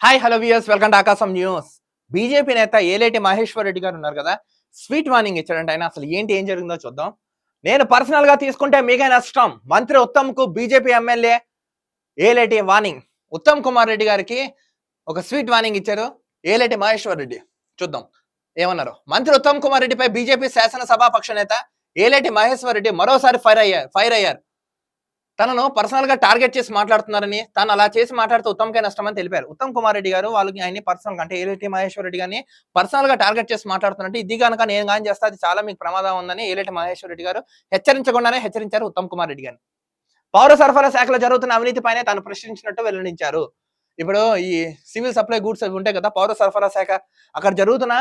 Hi hello viewers welcome to Aakasam news BJP నేత ఏలేటి మహేశ్వర్ రెడ్డి గారు ఉన్నారు కదా? స్వీట్ వార్నింగ్ ఇచ్చాడంటే ఆయన. అసలు ఏంటి ఏం జరిగిందో చూద్దాం. నేను పర్సనల్గా తీసుకుంటే మీకే నష్టం. మంత్రి ఉత్తమ్కు BJP MLA Eleti warning Uttam Kumar Reddy గారికి ఒక స్వీట్ వార్నింగ్ ఇచ్చారు ఏలేటి మహేశ్వర్ రెడ్డి చూద్దాం. ఏమన్నారు? మంత్రి ఉత్తమ్ కుమార్ రెడ్డిపై బీజేపీ శాసనసభాపక్ష నేత ఏలేటి మహేశ్వర్ రెడ్డి మరోసారి ఫైర్ అయ్యారు ఫైర్ అయ్యారు. తనను పర్సనల్గా టార్గెట్ చేసి మాట్లాడుతున్నారని తాను అలా చేసి మాట్లాడితే ఉత్తమ్కే నష్టమని తెలిపారు. ఉత్తమ్ కుమార్ రెడ్డి గారు వాళ్ళకి ఆయన్ని పర్సనల్గా అంటే ఏలేటి మహేశ్వర రెడ్డి గారిని పర్సనల్గా టార్గెట్ చేసి మాట్లాడుతున్నట్టు ఇది కనుక నేను కానీ చేస్తే అది చాలా మీకు ప్రమాదం ఉందని ఏలేటి మహేశ్వర రెడ్డి గారు హెచ్చరించకుండానే హెచ్చరించారు ఉత్తమ్ కుమార్ రెడ్డి గారిని. పౌర సరఫరా శాఖలో జరుగుతున్న అవినీతి పైనే తాను ప్రశ్నించినట్టు వెల్లడించారు. ఇప్పుడు ఈ సివిల్ సప్లై గూడ్స్ అవి ఉంటాయి కదా పౌర సరఫరా శాఖ అక్కడ జరుగుతున్న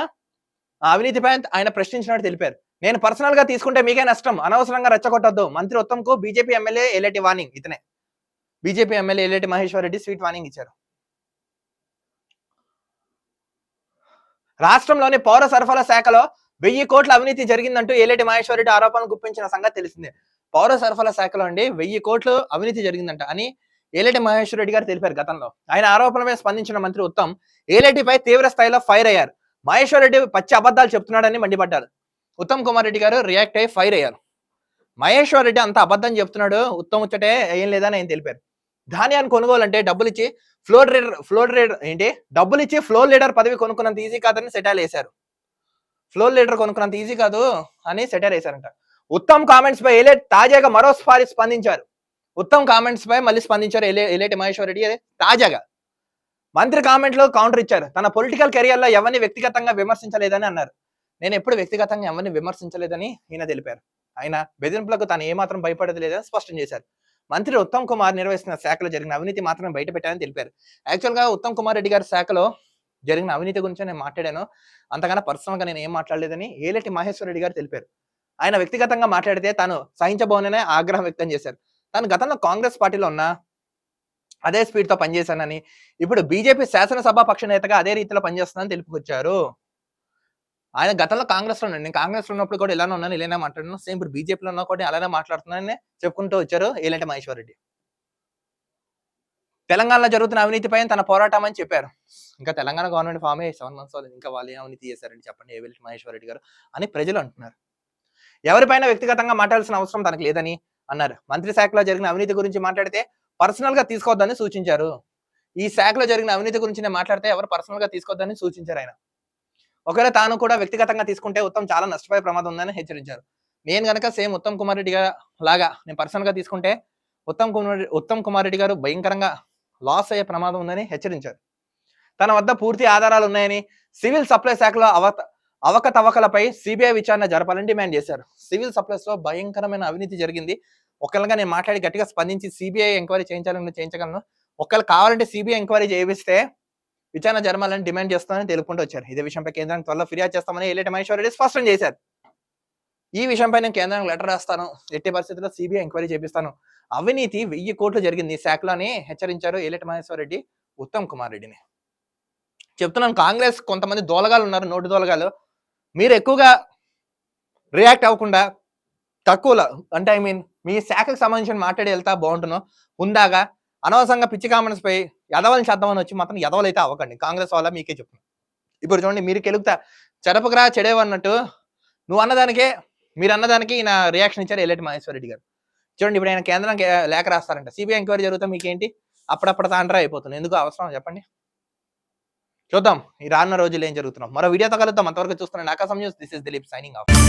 అవినీతిపై ఆయన ప్రశ్నించినట్టు తెలిపారు. నేను పర్సనల్గా తీసుకుంటే మీకే నష్టం. అనవసరంగా రెచ్చగొట్టద్దు. మంత్రి ఉత్తమ్కు బీజేపీ ఎమ్మెల్యే ఎల్ఏటి వార్నింగ్ ఇతనే. BJP MLA Eleti Maheshwar Reddy sweet warning ఇచ్చారు. రాష్ట్రంలోని పౌర సరఫరా శాఖలో వెయ్యి కోట్ల అవినీతి జరిగిందంటూ ఏలేటి మహేశ్వర్ రెడ్డి ఆరోపణలు గుప్పించిన సంగతి తెలిసిందే. పౌర సరఫరా శాఖలో అండి వెయ్యి కోట్లు అవినీతి జరిగిందంట అని ఏలేటి మహేశ్వర్ రెడ్డి గారు తెలిపారు గతంలో. ఆయన ఆరోపణలపై స్పందించిన మంత్రి ఉత్తమ్ ఏలేటిపై తీవ్ర స్థాయిలో ఫైర్ అయ్యారు. మహేశ్వర్ రెడ్డి పచ్చి అబద్ధాలు చెప్తున్నాడని మండిపడ్డారు. ఉత్తమ్ కుమార్ రెడ్డి గారు రియాక్ట్ అయ్యి ఫైర్ అయ్యారు. మహేశ్వర్ రెడ్డి అంత అబద్ధం చెప్తున్నాడు. ఉత్తమ్ ఉచ్చటే ఏం లేదని ఆయన తెలిపారు. ధాన్యాన్ని కొనుగోలంటే డబ్బులు ఇచ్చి ఫ్లోర్ లీడర్ ఫ్లోర్ లీడర్ ఏంటి? డబ్బులు ఇచ్చి ఫ్లోర్ లీడర్ పదవి కొనుక్కున్నంత ఈజీ కాదని సెటైల్ వేశారు. ఫ్లోర్ లీడర్ కొనుక్కున్నంత ఈజీ కాదు అని సెటైల్ వేశారంట. ఉత్తమ్ కామెంట్స్ పై ఎలేట్ తాజాగా మరోసారి స్పందించారు. ఉత్తమ్ కామెంట్స్ పై మళ్ళీ స్పందించారు ఎలే ఎలేటి మహేశ్వర్ రెడ్డి. తాజాగా. మంత్రి కామెంట్లో కౌంటర్ ఇచ్చారు. తన పొలిటికల్ కెరియర్లో ఎవరిని వ్యక్తిగతంగా విమర్శించలేదని అన్నారు. నేను ఎప్పుడు వ్యక్తిగతంగా ఎవరిని విమర్శించలేదని ఈయన తెలిపారు. ఆయన బెదిరింపులకు తాను ఏమాత్రం భయపడదు లేదని స్పష్టం చేశారు. మంత్రి ఉత్తమ్ కుమార్ నిర్వహిస్తున్న శాఖలో జరిగిన అవినీతి మాత్రం బయట పెట్టారని తెలిపారు. యాక్చువల్గా ఉత్తమ్ కుమార్ రెడ్డి గారి శాఖలో జరిగిన అవినీతి గురించి నేను మాట్లాడాను. అంతకన్నా పర్సనల్గా నేను ఏం మాట్లాడలేదని ఏలటి మహేశ్వర రెడ్డి గారు తెలిపారు. ఆయన వ్యక్తిగతంగా మాట్లాడితే తాను సహించబోననే ఆగ్రహం వ్యక్తం చేశారు. తాను గతంలో కాంగ్రెస్ పార్టీలో ఉన్న అదే స్పీడ్తో పనిచేశానని ఇప్పుడు బీజేపీ శాసనసభా పక్ష నేతగా అదే రీతిలో పనిచేస్తుందని తెలుపుకొచ్చారు. ఆయన గతంలో కాంగ్రెస్లో నేను కాంగ్రెస్లో ఉన్నప్పుడు కూడా ఇలానే ఉన్నాను ఇలానే మాట్లాడుతున్నాను. సేమ్ ఇప్పుడు బీజేపీలో ఉన్నా కూడా అలానే మాట్లాడుతున్నానని చెప్పుకుంటూ వచ్చారు ఏలంటే మహేశ్వర్ రెడ్డి. తెలంగాణలో జరుగుతున్న అవినీతిపై తన పోరాటం అని చెప్పారు. ఇంకా తెలంగాణ గవర్నమెంట్ ఫామ్ అయ్యి సెవెన్ మంత్స్ వాళ్ళు ఇంకా వాళ్ళు అవినీతి చేశారని చెప్పండి ఏవెల్టి మహేశ్వర్ రెడ్డి గారు అని ప్రజలు అంటున్నారు. ఎవరిపైన వ్యక్తిగతంగా మాట్లాడాల్సిన అవసరం తనకు లేదని అన్నారు. మంత్రి శాఖలో జరిగిన అవినీతి గురించి మాట్లాడితే పర్సనల్గా తీసుకోవద్దని సూచించారు. ఈ శాఖలో జరిగిన అవినీతి గురించి నేను మాట్లాడితే ఎవరు పర్సనల్గా తీసుకోవద్దని సూచించారు ఆయన. ఒకవేళ తాను కూడా వ్యక్తిగతంగా తీసుకుంటే ఉత్తమ్ చాలా నష్టపోయే ప్రమాదం ఉందని హెచ్చరించారు. నేను గనక సేమ్ ఉత్తమ్ కుమార్ రెడ్డి గారు లాగా నేను పర్సనల్గా తీసుకుంటే ఉత్తమ్ కుమార్ ఉత్తమ్ కుమార్ రెడ్డి గారు భయంకరంగా లాస్ అయ్యే ప్రమాదం ఉందని హెచ్చరించారు. తన వద్ద పూర్తి ఆధారాలు ఉన్నాయని సివిల్ సప్లై శాఖలో అవత అవకతవకలపై సిబిఐ విచారణ జరపాలని డిమాండ్ చేశారు. సివిల్ సప్లైస్లో భయంకరమైన అవినీతి జరిగింది. ఒకళ్ళగా నేను మాట్లాడి గట్టిగా స్పందించి సిబిఐ ఎంక్వైరీ చేయించాలని చేయించగలను. ఒకళ్ళు కావాలంటే సిబిఐ ఎంక్వైరీ చేయిస్తే విచారణ జరమాలని డిమాండ్ చేస్తామని తెలుపుకుంటూ వచ్చారు. ఇదే విషయంపై కేంద్రానికి త్వరలో ఫిర్యాదు చేస్తామని ఏలేటి మహేశ్వర్ రెడ్డి స్పష్టం చేశారు. ఈ విషయంపై నేను కేంద్రానికి లెటర్ రాస్తాను. ఎట్టి పరిస్థితుల్లో సిబిఐ ఎంక్వైరీ చేపిస్తాను. అవినీతి వెయ్యి కోట్లు జరిగింది. ఈ శాఖలోని హెచ్చరించారు ఏలేటి మహేశ్వర్ రెడ్డి ఉత్తమ్ కుమార్ రెడ్డిని. చెప్తున్నాను కాంగ్రెస్ కొంతమంది దోలగాలు ఉన్నారు నోటు దోలగాలు మీరు ఎక్కువగా రియాక్ట్ అవ్వకుండా తక్కువలో అంటే ఐ మీన్ మీ శాఖకు సంబంధించిన మాట్లాడి వెళ్తా బాగుంటున్నాం ఉందాగా అనవసరంగా పిచ్చి కామెంట్స్ పై ఎదవలని చేద్దామని వచ్చి మాత్రం యదవలైతే అవ్వకండి. కాంగ్రెస్ వాళ్ళ మీకే చెప్తున్నాను ఇప్పుడు చూడండి మీరు కెలుగుతా. చెడపకరా చెడేవన్నట్టు నువ్వు అన్నదానికే మీరు అన్నదానికి ఈయన రియాక్షన్ ఇచ్చారు ఎల్లటి మహేశ్వరరెడ్డి గారు. చూడండి ఇప్పుడు ఆయన కేంద్రానికి లేఖ రాస్తారంట. సిబిఐ ఎంక్వైరీ జరుగుతా మీకేంటి? అప్పుడప్పుడు తాండ్రా అయిపోతుంది. ఎందుకు అవసరం చెప్పండి. చూద్దాం ఈ రానున్న రోజులు ఏం జరుగుతున్నాం మరో వీడియోతో కలుద్దాం. అంతవరకు చూస్తున్నాను Aakasam news. This is Dilip signing off.